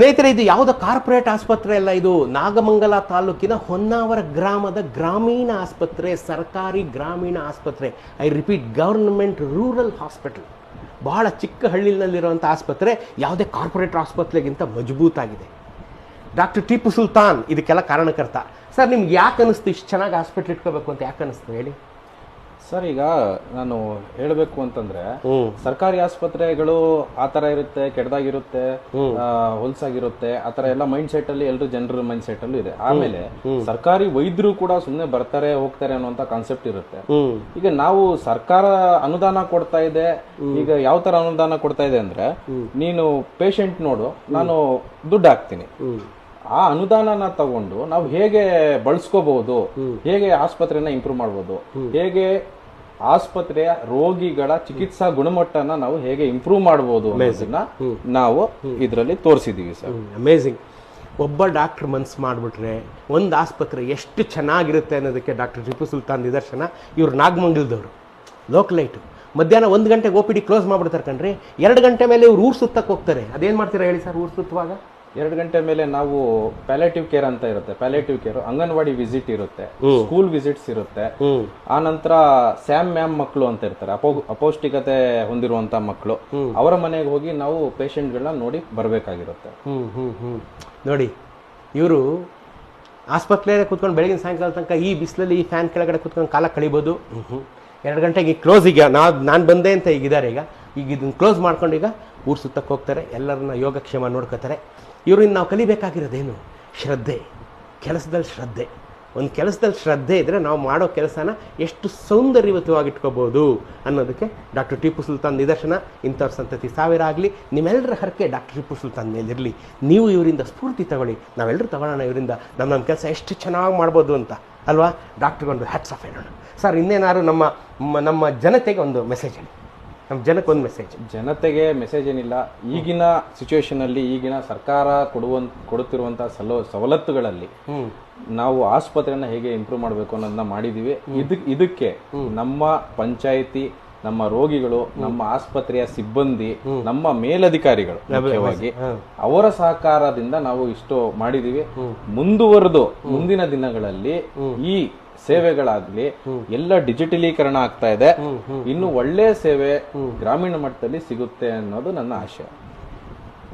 ಸ್ನೇಹಿತರೆ, ಇದು ಯಾವುದೋ ಕಾರ್ಪೊರೇಟ್ ಆಸ್ಪತ್ರೆ ಅಲ್ಲ ಇದು. ನಾಗಮಂಗಲ ತಾಲೂಕಿನ ಹೊನ್ನಾವರ ಗ್ರಾಮದ ಗ್ರಾಮೀಣ ಆಸ್ಪತ್ರೆ, ಸರ್ಕಾರಿ ಗ್ರಾಮೀಣ ಆಸ್ಪತ್ರೆ. I repeat, government rural hospital. ಬಹಳ ಚಿಕ್ಕ ಹಳ್ಳಿನಲ್ಲಿರುವಂಥ ಆಸ್ಪತ್ರೆ ಯಾವುದೇ ಕಾರ್ಪೊರೇಟ್ ಆಸ್ಪತ್ರೆಗಿಂತ ಮಜಬೂತಾಗಿದೆ. ಡಾಕ್ಟರ್ ಟಿಪ್ಪು ಸುಲ್ತಾನ್ ಇದಕ್ಕೆಲ್ಲ ಕಾರಣಕರ್ತ. ಸರ್, ನಿಮ್ಗೆ ಯಾಕೆ ಅನಿಸ್ತು ಇಷ್ಟು ಚೆನ್ನಾಗಿ ಹಾಸ್ಪಿಟ್ಲ್ ಇಟ್ಕೋಬೇಕು ಅಂತ ಯಾಕೆ ಅನಿಸ್ತು ಹೇಳಿ? ಸರ್ ಈಗ ನಾನು ಹೇಳಬೇಕು ಅಂತಂದ್ರೆ ಸರ್ಕಾರಿ ಆಸ್ಪತ್ರೆಗಳು ಆ ತರ ಇರುತ್ತೆ ಕೆಟ್ಟದಾಗಿರುತ್ತೆ ಹೊಲ್ಸಾಗಿರುತ್ತೆ ಆತರ ತರ ಎಲ್ಲ ಮೈಂಡ್ ಸೆಟ್ ಅಲ್ಲಿ ಎಲ್ಲರೂ ಜನರ ಮೈಂಡ್ ಸೆಟ್ ಅಲ್ಲೂ ಇದೆ. ಆಮೇಲೆ ಸರ್ಕಾರಿ ವೈದ್ಯರು ಕೂಡ ಸುಮ್ಮನೆ ಬರ್ತಾರೆ ಹೋಗ್ತಾರೆ ಅನ್ನುವಂತ ಕಾನ್ಸೆಪ್ಟ್ ಇರುತ್ತೆ. ಈಗ ನಾವು ಸರ್ಕಾರ ಅನುದಾನ ಕೊಡ್ತಾ ಇದೆ ಈಗ ಯಾವ ತರ ಅನುದಾನ ಕೊಡ್ತಾ ಇದೆ ಅಂದ್ರೆ ನೀನು ಪೇಷಂಟ್ ನೋಡು ನಾನು ದುಡ್ಡು ಹಾಕ್ತೀನಿ. ಆ ಅನುದಾನನ ತಗೊಂಡು ನಾವು ಹೇಗೆ ಬಳಸ್ಕೋಬಹುದು ಹೇಗೆ ಆಸ್ಪತ್ರೆನ ಇಂಪ್ರೂವ್ ಮಾಡ್ಬೋದು ಹೇಗೆ ಆಸ್ಪತ್ರೆಯ ರೋಗಿಗಳ ಚಿಕಿತ್ಸಾ ಗುಣಮಟ್ಟನ ನಾವು ಹೇಗೆ ಇಂಪ್ರೂವ್ ಮಾಡಬಹುದು ಅನ್ನೋದನ್ನ ನಾವು ಇದರಲ್ಲಿ ತೋರಿಸಿದೀವಿ ಸರ್. ಅಮೇಝಿಂಗ್ ಒಬ್ಬ ಡಾಕ್ಟರ್ ಮನ್ಸು ಮಾಡಿಬಿಟ್ರೆ ಒಂದು ಆಸ್ಪತ್ರೆ ಎಷ್ಟು ಚೆನ್ನಾಗಿರುತ್ತೆ ಅನ್ನೋದಕ್ಕೆ ಡಾಕ್ಟರ್ ಟಿಪ್ಪು ಸುಲ್ತಾನ್ ನಿದರ್ಶನ ಇವರು ನಾಗಮಂಗಲದವರು. ಲೋಕಲೈಟು ಮಧ್ಯಾಹ್ನ ಒಂದು ಗಂಟೆಗೆ ಓ ಪಿ ಡಿ ಕ್ಲೋಸ್ ಮಾಡಿಬಿಡ್ತಾರೆ ಕಣ್ರಿ. ಎರಡು ಗಂಟೆ ಮೇಲೆ ಇವ್ರು ಊರು ಸುತ್ತಕ್ಕೆ ಹೋಗ್ತಾರೆ. ಅದೇನು ಮಾಡ್ತೀರಾ ಹೇಳಿ ಸರ್ ಊರು ಸುತ್ತುವಾಗ? ಎರಡು ಗಂಟೆ ಮೇಲೆ ನಾವು ಪ್ಯಾಲೇಟಿವ್ ಕೇರ್ ಅಂತ ಇರುತ್ತೆ. ಪ್ಯಾಲೇಟಿವ್ ಕೇರ್ ಅಂಗನವಾಡಿ ವಿಸಿಟ್ ಇರುತ್ತೆ. ಸ್ಕೂಲ್ ವಿಸಿಟ್ಸ್ ಇರುತ್ತೆ. ಆ ನಂತರ ಸ್ಯಾಮ್ ಮ್ಯಾಮ್ ಮಕ್ಕಳು ಅಂತ ಇರ್ತಾರೆ. ಅಪೌ ಅಪೌಷ್ಟಿಕತೆ ಹೊಂದಿರುವಂತ ಮಕ್ಕಳು ಅವರ ಮನೆಗೆ ಹೋಗಿ ನಾವು ಪೇಷಂಟ್ಗಳನ್ನ ನೋಡಿ ಬರಬೇಕಾಗಿರುತ್ತೆ. ನೋಡಿ ಇವರು ಆಸ್ಪತ್ರೆಯಲ್ಲೇ ಕೂತ್ಕೊಂಡು ಬೆಳಗಿನ ಸಾಯಂಕಾಲ ತನಕ ಈ ಬಿಸಿಲಲ್ಲಿ ಈ ಫ್ಯಾನ್ ಕೆಳಗಡೆ ಕೂತ್ಕೊಂಡು ಕಾಲ ಕಳಿಬೋದು. ಎರಡು ಗಂಟೆಗೆ ಕ್ಲೋಸ್ ಈಗ. ನಾ ನಾನು ಬಂದೆ ಅಂತ ಈಗಿದ್ದಾರೆ ಈಗ. ಈಗ ಇದನ್ನು ಕ್ಲೋಸ್ ಮಾಡ್ಕೊಂಡು ಈಗ ಊರು ಸುತ್ತಕ್ಕೆ ಹೋಗ್ತಾರೆ. ಎಲ್ಲರನ್ನ ಯೋಗಕ್ಷೇಮ ನೋಡ್ಕೋತಾರೆ. ಇವರಿಂದ ನಾವು ಕಲಿಬೇಕಾಗಿರೋದೇನು? ಶ್ರದ್ಧೆ. ಕೆಲಸದಲ್ಲಿ ಶ್ರದ್ಧೆ. ಒಂದು ಕೆಲಸದಲ್ಲಿ ಶ್ರದ್ಧೆ ಇದ್ದರೆ ನಾವು ಮಾಡೋ ಕೆಲಸನ ಎಷ್ಟು ಸೌಂದರ್ಯವತವಾಗಿಟ್ಕೋಬೋದು ಅನ್ನೋದಕ್ಕೆ ಡಾಕ್ಟರ್ ಟಿಪ್ಪು ಸುಲ್ತಾನ್ ನಿದರ್ಶನ, ಇಂಥವ್ರ ಸಂತತಿ ಸಾವಿರ ಆಗಲಿ, ನಿಮ್ಮೆಲ್ಲರ ಹರಕೆ ಡಾಕ್ಟರ್ ಟಿಪ್ಪು ಸುಲ್ತಾನ್ ಮೇಲಿರಲಿ. ನೀವು ಇವರಿಂದ ಸ್ಫೂರ್ತಿ ತಗೊಳ್ಳಿ. ನಾವೆಲ್ಲರೂ ತಗೊಳ್ಳೋಣ ಇವರಿಂದ. ನಮ್ಮ ನಮ್ಮ ಕೆಲಸ ಎಷ್ಟು ಚೆನ್ನಾಗಿ ಮಾಡ್ಬೋದು ಅಂತ. ಅಲ್ವಾ? ಡಾಕ್ಟ್ರಿಗೊಂದು ಹ್ಯಾಟ್ಸ್ ಆಫ್ ಹೇಳೋಣ. ಸರ್, ಇನ್ನೇನಾದ್ರು ನಮ್ಮ ನಮ್ಮ ಜನತೆಗೆ ಒಂದು ಮೆಸೇಜ್ ಹೇಳಿ. ನಮ್ಮ ಜನಕ್ಕೆ ಒಂದು ಮೆಸೇಜ್ ಜನತೆಗೆ ಮೆಸೇಜ್ ಏನಿಲ್ಲ ಈಗಿನ ಸಿಚುವೇಶನಲ್ಲಿ ಈಗಿನ ಸರ್ಕಾರ ಕೊಡುವಂತ ಕೊಡುತ್ತಿರುವಂತಹ ಸಲ ಸವಲತ್ತುಗಳಲ್ಲಿ ನಾವು ಆಸ್ಪತ್ರೆಯನ್ನು ಹೇಗೆ ಇಂಪ್ರೂವ್ ಮಾಡಬೇಕು ಅನ್ನೋದನ್ನ ಮಾಡಿದೀವಿ. ಇದಕ್ ಇದಕ್ಕೆ ನಮ್ಮ ಪಂಚಾಯಿತಿ ನಮ್ಮ ರೋಗಿಗಳು ನಮ್ಮ ಆಸ್ಪತ್ರೆಯ ಸಿಬ್ಬಂದಿ ನಮ್ಮ ಮೇಲಧಿಕಾರಿಗಳು ಮುಖ್ಯವಾಗಿ ಅವರ ಸಹಕಾರದಿಂದ ನಾವು ಇಷ್ಟು ಮಾಡಿದೀವಿ. ಮುಂದುವರೆದು ಮುಂದಿನ ದಿನಗಳಲ್ಲಿ ಈ ಸೇವೆಗಳಾಗ್ಲಿ ಎಲ್ಲ ಡಿಜಿಟಲೀಕರಣ ಆಗ್ತಾ ಇದೆ. ಇನ್ನು ಒಳ್ಳೆ ಸೇವೆ ಗ್ರಾಮೀಣ ಮಟ್ಟದಲ್ಲಿ ಸಿಗುತ್ತೆ ಅನ್ನೋದು ನನ್ನ ಆಶಯ.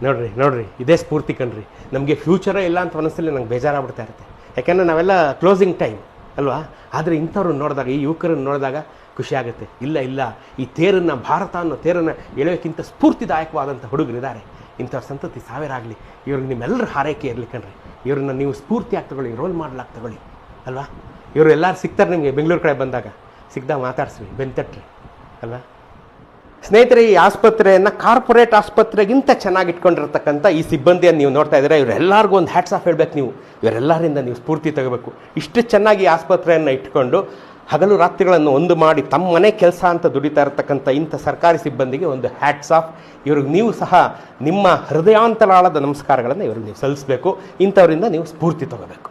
ನೋಡ್ರಿ ನೋಡ್ರಿ. ಇದೇ ಸ್ಫೂರ್ತಿ ಕಣ್ರಿ. ನಮಗೆ ಫ್ಯೂಚರೇ ಇಲ್ಲ ಅಂತ ಮನಸ್ಸಲ್ಲಿ ನಂಗೆ ಬೇಜಾರಾಗ್ಬಿಡ್ತಾ ಇರುತ್ತೆ. ಯಾಕೆಂದರೆ ನಾವೆಲ್ಲ ಕ್ಲೋಸಿಂಗ್ ಟೈಮ್ ಅಲ್ವಾ? ಆದರೆ ಇಂಥವ್ರನ್ನ ನೋಡಿದಾಗ ಈ ಯುವಕರನ್ನು ನೋಡಿದಾಗ ಖುಷಿ ಆಗುತ್ತೆ. ಇಲ್ಲ ಇಲ್ಲ. ಈ ತೇರನ್ನು ಭಾರತ ಅನ್ನೋ ತೇರನ್ನು ಎಳೆಯೋಕ್ಕಿಂತ ಸ್ಫೂರ್ತಿದಾಯಕವಾದಂಥ ಹುಡುಗರಿದ್ದಾರೆ. ಇಂಥವ್ರ ಸಂತತಿ ಸಾವಿರ ಆಗಲಿ ಇವ್ರಿಗೆ ನಿಮ್ಮೆಲ್ಲರ ಹಾರೈಕೆ ಇರಲಿ ಕಣ್ರಿ. ಇವ್ರನ್ನ ನೀವು ಸ್ಫೂರ್ತಿಯಾಗಿ ತಗೊಳ್ಳಿ ರೋಲ್ ಮಾಡ್ಲಾಗಿ ತಗೊಳ್ಳಿ. ಅಲ್ವಾ? ಇವರು ಎಲ್ಲರೂ ಸಿಗ್ತಾರೆ ನಿಮಗೆ ಬೆಂಗಳೂರು ಕಡೆ ಬಂದಾಗ. ಸಿಗ್ದಾಗ ಮಾತಾಡ್ಸ್ರಿ ಬೆಂತಟ್ರಿ ಅಲ್ಲ ಸ್ನೇಹಿತರೆ, ಈ ಆಸ್ಪತ್ರೆಯನ್ನು ಕಾರ್ಪೊರೇಟ್ ಆಸ್ಪತ್ರೆಗಿಂತ ಚೆನ್ನಾಗಿ ಇಟ್ಕೊಂಡಿರ್ತಕ್ಕಂಥ ಈ ಸಿಬ್ಬಂದಿಯನ್ನು ನೀವು ನೋಡ್ತಾ ಇದ್ದೀರಾ ಇವರೆಲ್ಲರಿಗೂ ಒಂದು ಹ್ಯಾಟ್ಸ್ ಆಫ್ ಹೇಳ್ಬೇಕು ನೀವು. ಇವರೆಲ್ಲರಿಂದ ನೀವು ಸ್ಫೂರ್ತಿ ತಗೋಬೇಕು. ಇಷ್ಟು ಚೆನ್ನಾಗಿ ಈ ಆಸ್ಪತ್ರೆಯನ್ನು ಇಟ್ಕೊಂಡು ಹಗಲು ರಾತ್ರಿಗಳನ್ನು ಒಂದು ಮಾಡಿ ತಮ್ಮ ಮನೆ ಕೆಲಸ ಅಂತ ದುಡಿತಾ ಇರತಕ್ಕಂಥ ಇಂಥ ಸರ್ಕಾರಿ ಸಿಬ್ಬಂದಿಗೆ ಒಂದು ಹ್ಯಾಟ್ಸ್ ಆಫ್ ಇವ್ರಿಗೆ ನೀವು ಸಹ ನಿಮ್ಮ ಹೃದಯಾಂತರಾಳದ ನಮಸ್ಕಾರಗಳನ್ನು ಇವ್ರಿಗೆ ನೀವು ಸಲ್ಲಿಸಬೇಕು. ಇಂಥವರಿಂದ ನೀವು ಸ್ಫೂರ್ತಿ ತಗೋಬೇಕು.